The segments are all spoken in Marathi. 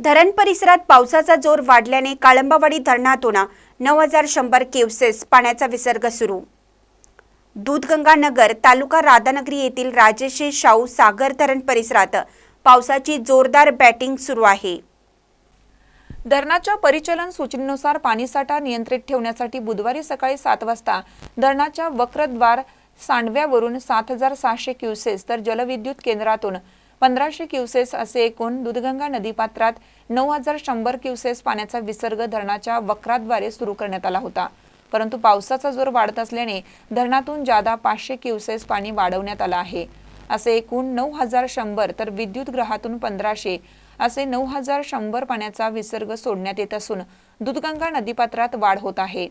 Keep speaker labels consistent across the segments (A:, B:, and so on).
A: धरण परिसरात पावसाचा जोर वाढल्याने काळंबावाडी धरणातून नऊ हजार शंभर क्युसेस पाण्याचा विसर्ग सुरू. दूधगंगानगर तालुका राधानगरी येथील राजेशी शाहू सागर धरण परिसरात पावसाची जोरदार बॅटिंग सुरू आहे.
B: धरणाच्या परिचलन सूचनेनुसार पाणीसाठा नियंत्रित ठेवण्यासाठी बुधवारी सकाळी सात वाजता धरणाच्या वक्रद्वार सांडव्यावरून सात हजार सहाशे क्युसेस तर जलविद्युत केंद्रातून पंधराशे क्युसेस असे एकूण दुधगंगा नदीपात्रात नऊ हजार शंभर क्युसेस पाण्याचा विसर्ग धरणाच्या वक्राद्वारे सुरू करण्यात आला होता. परंतु पावसाचा जोर वाढत असल्याने धरणातून जादा पाचशे क्युसेस पाणी वाढवण्यात आलं आहे. असे एकूण नऊ हजार शंभर तर विद्युत ग्रहातून पंधराशे असे नऊ हजार शंभर पाण्याचा विसर्ग सोडण्यात येत असून दूधगंगा नदीपात्रात वाढ होत आहे.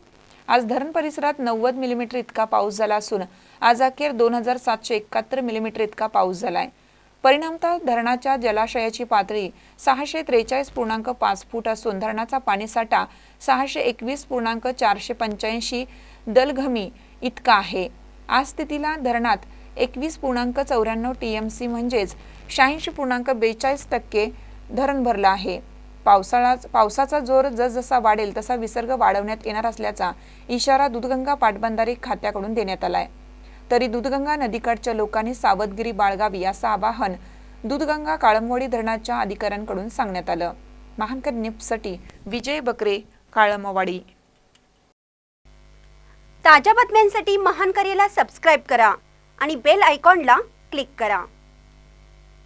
B: आज धरण परिसरात नव्वद मिलीमीटर इतका पाऊस झाला असून आज अखेर दोन हजार सातशे एकाहत्तर मिलीमीटर इतका पाऊस झालाय. परिणामतः धरणाच्या जलाशयाची पातळी सहाशे त्रेचाळीस पूर्णांक पाच फूट असून धरणाचा पाणीसाठा सहाशे एकवीस पूर्णांक चारशे पंच्याऐंशी दलघमी इतका आहे. आज स्थितीला धरणात एकवीस पूर्णांक चौऱ्याण्णव टी एम सी म्हणजेच शहाऐंशी पूर्णांक बेचाळीस टक्के धरण भरलं आहे. पावसाळा पावसाचा जोर जसजसा वाढेल तसा विसर्ग वाढवण्यात येणार असल्याचा इशारा दूधगंगा पाटबंधारे खात्याकडून देण्यात आला आहे तरी दूधगंगा नदीकाठच्या लोकांनी सावधगिरी बाळगावी असं आवाहन दूधगंगा काळमवाडी धरणाच्या अधिकाऱ्यांकडून सांगण्यात आलं. महानकर निपसाठी विजय बकरे काळमवाडी.
A: ताज्या बातम्यांसाठी महानकरीला सबस्क्राईब करा आणि बेल आयकॉनला क्लिक करा.